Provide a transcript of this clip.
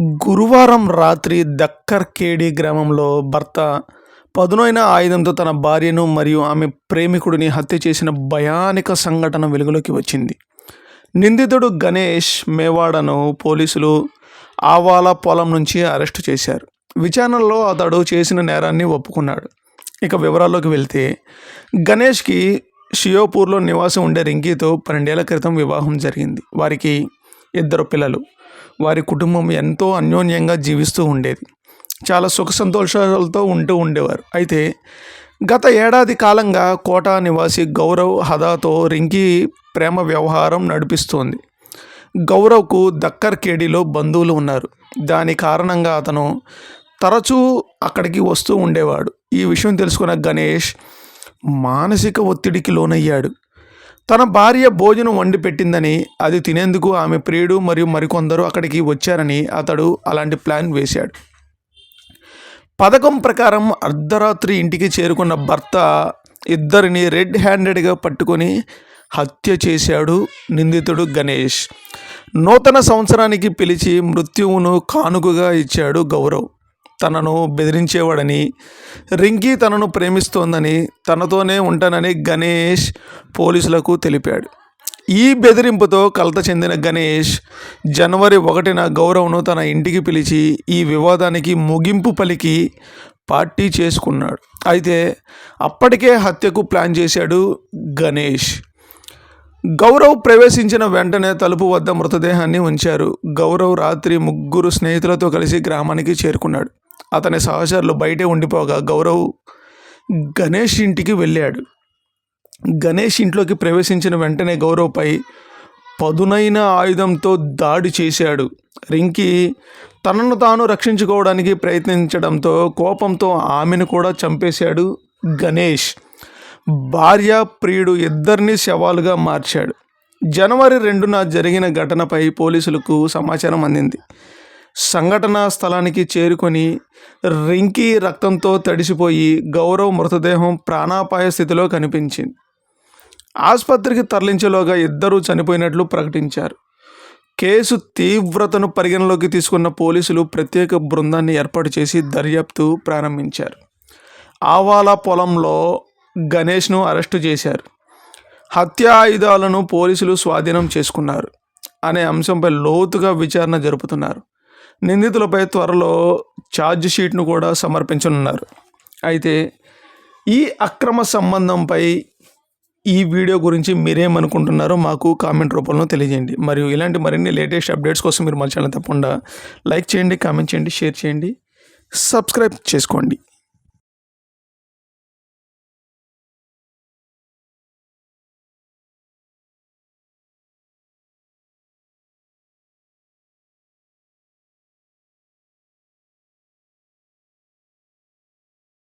గురువారం రాత్రి దక్కర్ కేడి గ్రామంలో భర్త పదునైన ఆయుధంతో తన భార్యను మరియు ఆమె ప్రేమికుడిని హత్య చేసిన భయానక సంఘటన వెలుగులోకి వచ్చింది. నిందితుడు గణేష్ మేవాడను పోలీసులు ఆవాల పొలం నుంచి అరెస్టు చేశారు. విచారణలో అతడు చేసిన నేరాన్ని ఒప్పుకున్నాడు. ఇక వివరాల్లోకి వెళ్తే గణేష్కి షియోపూర్లో నివాసం ఉండే రింకీతో పన్నెండేళ్ళ క్రితం వివాహం జరిగింది. వారికి ఇద్దరు పిల్లలు. వారి కుటుంబం ఎంతో అన్యోన్యంగా జీవిస్తూ ఉండేది. చాలా సుఖ సంతోషాలతో ఉంటూ ఉండేవారు. అయితే గత ఏడాది కాలంగా కోటా నివాసి గౌరవ్ హదాతో రింకీ ప్రేమ వ్యవహారం నడిపిస్తోంది. గౌరవ్కు దక్కర్ కేడీలో బంధువులు ఉన్నారు. దాని కారణంగా అతను తరచూ అక్కడికి వస్తూ ఉండేవాడు. ఈ విషయం తెలుసుకున్న గణేష్ మానసిక ఒత్తిడికి లోనయ్యాడు. తన భార్య భోజనం వండి పెట్టిందని అది తినేందుకు ఆమె ప్రియుడు మరియు మరికొందరు అక్కడికి వచ్చారని అతడు అలాంటి ప్లాన్ వేశాడు. పథకం ప్రకారం అర్ధరాత్రి ఇంటికి చేరుకున్న భర్త ఇద్దరిని రెడ్ హ్యాండెడ్గా పట్టుకొని హత్య చేశాడు నిందితుడు గణేష్. నూతన సంవత్సరానికి పిలిచి మృత్యువును కానుకగా ఇచ్చాడు గౌరవ్. తనను బెదిరించేవాడని రింకీ తనను ప్రేమిస్తోందని తనతోనే ఉంటానని గణేష్ పోలీసులకు తెలిపాడు. ఈ బెదిరింపుతో కలత చెందిన గణేష్ జనవరి ఒకటిన గౌరవ్ను తన ఇంటికి పిలిచి ఈ వివాదానికి ముగింపు పలికి పార్టీ చేసుకున్నాడు. అయితే అప్పటికే హత్యకు ప్లాన్ చేశాడు గణేష్. గౌరవ్ ప్రవేశించిన వెంటనే తలుపు వద్ద మృతదేహాన్ని ఉంచారు. గౌరవ్ రాత్రి ముగ్గురు స్నేహితులతో కలిసి గ్రామానికి చేరుకున్నాడు. అతని సహచరులు బయటే ఉండిపోగా గౌరవ్ గణేష్ ఇంటికి వెళ్ళాడు. గణేష్ ఇంట్లోకి ప్రవేశించిన వెంటనే గౌరవ్పై పదునైన ఆయుధంతో దాడి చేశాడు. రింకి తనను తాను రక్షించుకోవడానికి ప్రయత్నించడంతో కోపంతో ఆమెను కూడా చంపేశాడు గణేష్. భార్య ప్రియుడు ఇద్దరిని శవాలుగా మార్చాడు. జనవరి రెండున జరిగిన ఘటనపై పోలీసులకు సమాచారం అందింది. సంఘటనా స్థలానికి చేరుకొని రింకీ రక్తంతో తడిసిపోయి గౌరవ్ మృతదేహం ప్రాణాపాయ స్థితిలో కనిపించింది. ఆసుపత్రికి తరలించేలోగా ఇద్దరూ చనిపోయినట్లు ప్రకటించారు. కేసు తీవ్రతను పరిగణలోకి తీసుకున్న పోలీసులు ప్రత్యేక బృందాన్ని ఏర్పాటు చేసి దర్యాప్తు ప్రారంభించారు. ఆవాల పొలంలో గణేష్ను అరెస్టు చేశారు. హత్య ఆయుధాలను పోలీసులు స్వాధీనం చేసుకున్నారు. అనే అంశంపై లోతుగా విచారణ జరుపుతున్నారు. నిందితులపై త్వరలో ఛార్జ్ షీట్ను కూడా సమర్పించనున్నారు. అయితే ఈ అక్రమ సంబంధంపై ఈ వీడియో గురించి మీరేమనుకుంటున్నారో మాకు కామెంట్ రూపంలో తెలియజేయండి. మరియు ఇలాంటి మరిన్ని లేటెస్ట్ అప్డేట్స్ కోసం మీరు మా ఛానల్ తప్పకుండా లైక్ చేయండి కామెంట్ చేయండి షేర్ చేయండి సబ్స్క్రైబ్ చేసుకోండి.